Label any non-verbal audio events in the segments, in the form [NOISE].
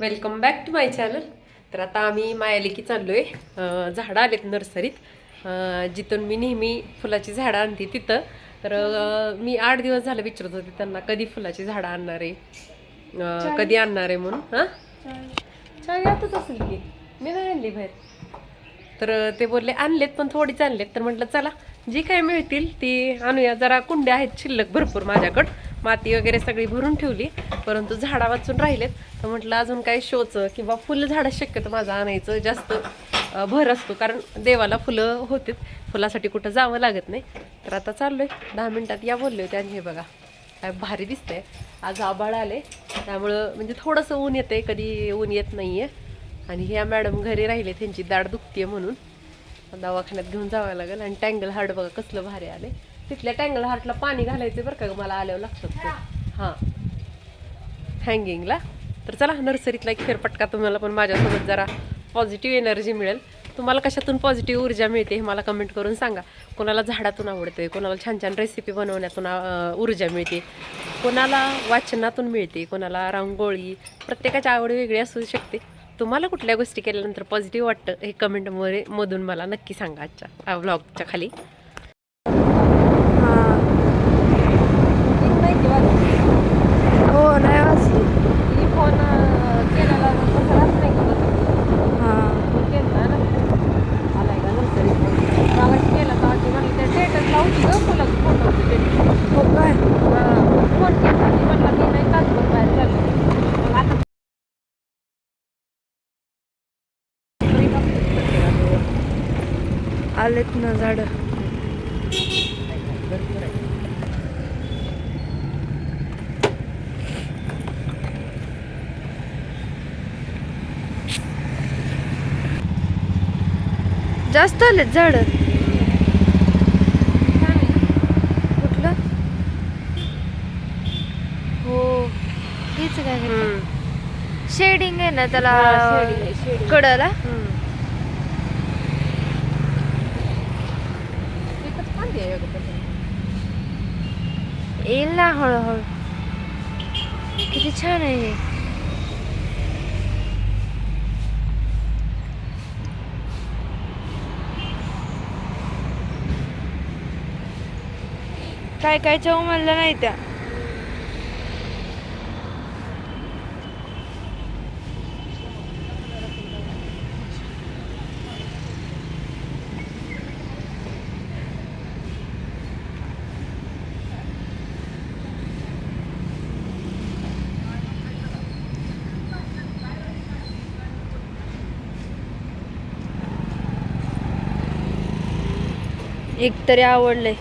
Welcome back to my channel तर आता आम्ही मायालेकी चाललो आहे झाडं आलेत नर्सरीत. जिथून मी नेहमी फुलाची झाडं आणते तिथं. तर मी आठ दिवस झालं विचारत होते त्यांना कधी फुलाची झाडं आणणार आहे? कधी आणणार आहे म्हणून? हां? चावी आताच असेल की. मी नाही आणली बाहेर. तर ते बोलले आणलेत पण थोडीच आणलेत. तर म्हटलं चला जी काय मिळतील ती आणूया. जरा कुंड्या आहेत शिल्लक भरपूर माझ्याकडं. माती वगैरे सगळी भरून ठेवली परंतु झाडा वाचून राहिलेत. तर म्हटलं अजून काही शोचं किंवा फुलं झाडं शक्यतो माझं आणायचं जास्त भर असतो. कारण देवाला फुलं होते फुलासाठी कुठं जावं लागत नाही. तर आता चाललोय. दहा मिनटात या बोलले होते आणि हे बघा. काय भारी दिसतंय. आज आबाळ आले त्यामुळं म्हणजे थोडंसं ऊन येतंय कधी ऊन येत नाहीये. आणि ह्या मॅडम घरी राहिले त्यांची दाढ दुखतीये म्हणून. दवाखान्यात घेऊन जावं लागेल. आणि टँगल हार्ड बघा कसलं भारी आले तिथल्या टँगल हार्टला पाणी घालायचं बरं का मला आल्यावर लक्षात ते. हां. हँगिंगला तर चला नर्सरीतला एक फेरपटका तुम्हाला पण माझ्यासोबत जरा पॉझिटिव्ह एनर्जी मिळेल. तुम्हाला कशातून पॉझिटिव्ह ऊर्जा मिळते हे मला कमेंट करून सांगा. कोणाला झाडातून आवडते कोणाला छान छान रेसिपी बनवण्यातून ऊर्जा मिळते कोणाला वाचनातून मिळते कोणाला रांगोळी प्रत्येकाची आवड वेगळी असू शकते. तुम्हाला कुठल्या गोष्टी केल्यानंतर पॉझिटिव्ह वाटतं हे कमेंटमध्ये मधून मला नक्की सांगा आजच्या ब्लॉगच्या खाली हो नाही वाचली फोन केलेला नाही हा आलाय का नर्सरी मागाशी केला का ती म्हणली त्या स्टेटस लावती ग फुलाचं फोटो हो काय फोन केला ती म्हणला मी नाही तासभर बाहेर चाललो मग आता आलेत ना झाड. जास्त आलेत झाड. कुठलं? हो हेच काय शेडिंग आहे ना त्याला. कडला? एकच येईल ना हळूहळू. किती छान आहे काय काय चव म्हणलं नाही त्या. एक तरी आवडलंय.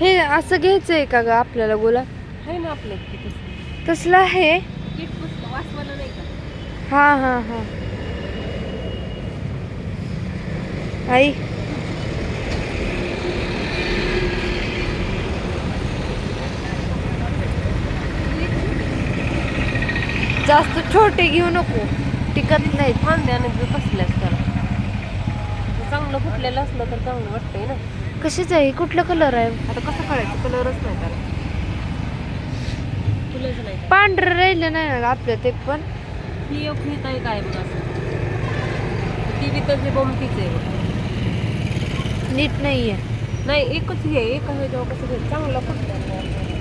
हे असं घ्यायचंय का ग आपल्याला गुलाब? आहे ना आपलं तसं. तसलं आहे? कीट वासवालं नाही का? हा हा हा. आई. जास्त छोटे घेऊ नको. टिकत नाहीत बसल्यास त्याला चांगलं फुटलेलं असलं तर चांगलं वाटतंय ना. कशीच आहे? कुठलं कलर आहे? आता कसं कळायचं कलरच नाही त्याला. फुलंच नाही. त्याला. पांढरं राहिलं नाही ना ग आपल्यात एक पण. ही एक हित आहे काय बघ असं. ती बी बमतीच आहे बघ. नीट नाहीये. नाही एकच घे एक आहे तेव्हा कसं घे चांगला फुटलेला आहे.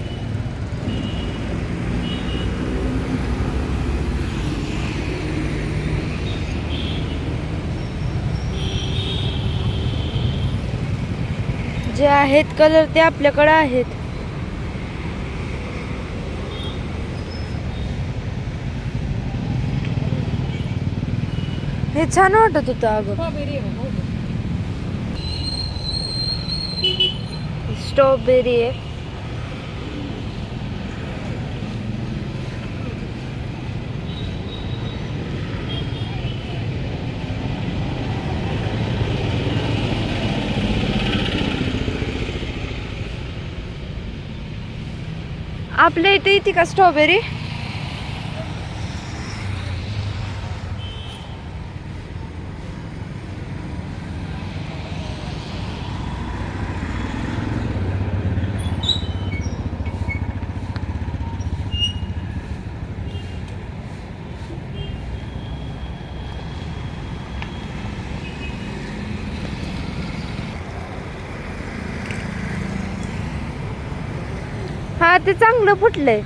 जे आहेत कलर ते आपल्याकडे आहेत. हे छान वाटत होतं अगं. स्ट्रॉबेरी आहे. आपल्या इथे येते का स्ट्रॉबेरी हा ते चांगलं फुटलंय.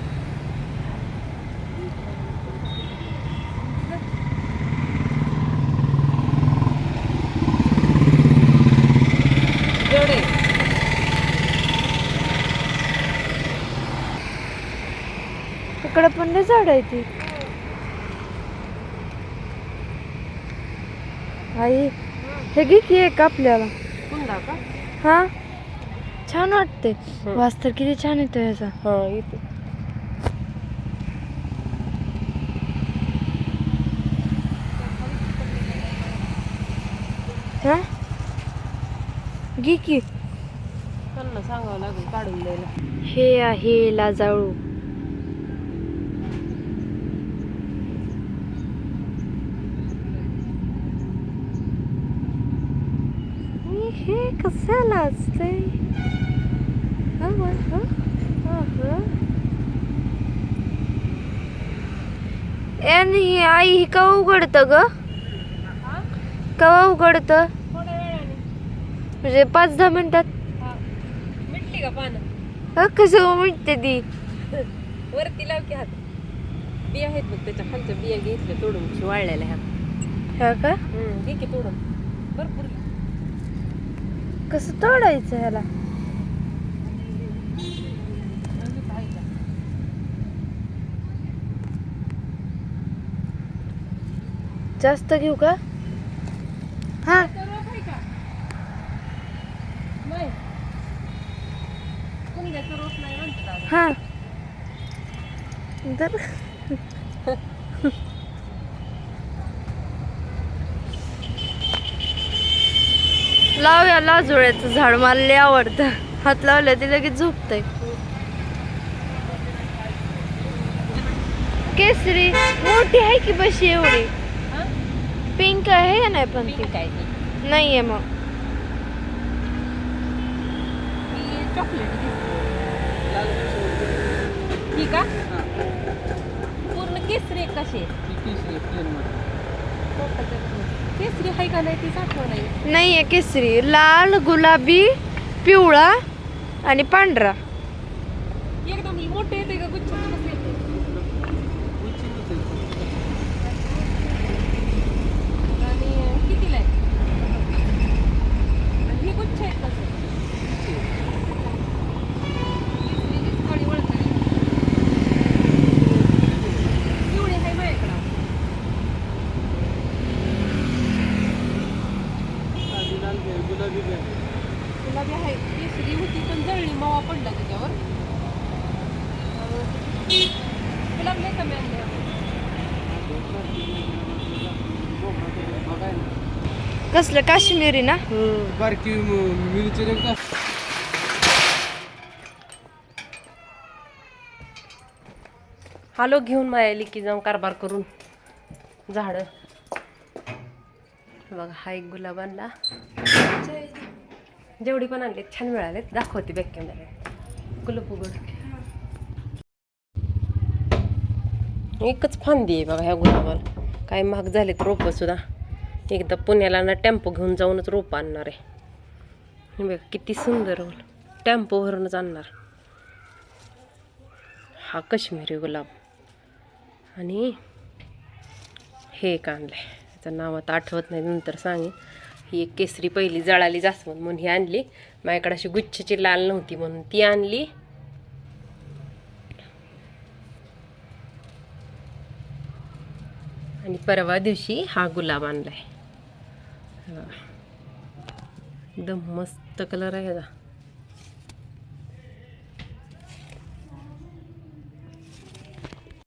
इकडे पण लय झाड आहे ती आई हे घे की एक आपल्याला. हा? छान वाटते. वास तर किती छान येतो याचा. हा हा? घे की. त्यांना सांगावं लागेल काढून द्यायला. हे आहे लाजाळू हे कशाला असते आणि हे आई हे कवा उघडतं ग? कवा उघडतं? म्हणजे पाच दहा मिनिटात? मिटली का पानं? कसं मिळते ती? [LAUGHS] वरती लाव की हात. बिया आहेत बघ त्याच्या खालच्या बिया घेतल्या तोडून वाळलेल्या ह्या हा का? हम्म, घे की तोडून. भरपूर. कसं तोडायचं ह्याला? जास्त घेऊ का? हा. तर आहे का? नाही. कुंद्याचं रोप नाही म्हणतात दादा. हा तर लावूया लाजोळ्याचं झाड मला लय आवडतं हात लावलं ते लगेच झोपतंय. केसरी मोठी आहे की बशी एवढी? हा? पिंक आहे का नाही पण ती? ती. नाहीये मग. ही चॉकलेट ही का? पूर्ण केसरी आहे कशी केसरी आहे. का नाही ती साठव नाही नाहीये केसरी. लाल गुलाबी पिवळा आणि पांढरा एकदम मोठे येते का गुच्छ कसं येते आणि कितीला आहे आणि ही गुच्छ आहेत कसं केसरीचीच काळी वळकरी. पिवळी आहे माझ्याकडं गुलाबी आहे केसरी होती पण जळली मावा पडला त्याच्यावर गुलाब नाही कमी आणले कसलं? काश्मीरी ना? बारकी मिरची हालो घेऊन मायाली की जाऊन कारभार करून. झाडं. बघा हा एक गुलाब आणला. जेवढी पण आणली छान मिळालेत. दाखवते बॅक कॅमेरा गुलाब उघड. एकच फांदी आहे बघा ह्या गुलाबाला. काय महाग झालेत रोपं सुद्धा. एकदा पुण्याला ना टेम्पो घेऊन जाऊनच रोपं आणणार आहे. बघ बघा किती सुंदर टेम्पोवरूनच आणणार हा कश्मीरी गुलाब. आणि हे एक आणलं आहे त्याचं नाव आता आठवत नाही नंतर सांगेन. ही एक केसरी पहिली जळाली जास्वंद म्हणून ही आणली. माझ्याकडे अशी गुच्छची लाल नव्हती म्हणून ती आणली. आणि परवा दिवशी हा गुलाब आणलाय. एकदम मस्त कलर आहे ह्याचा.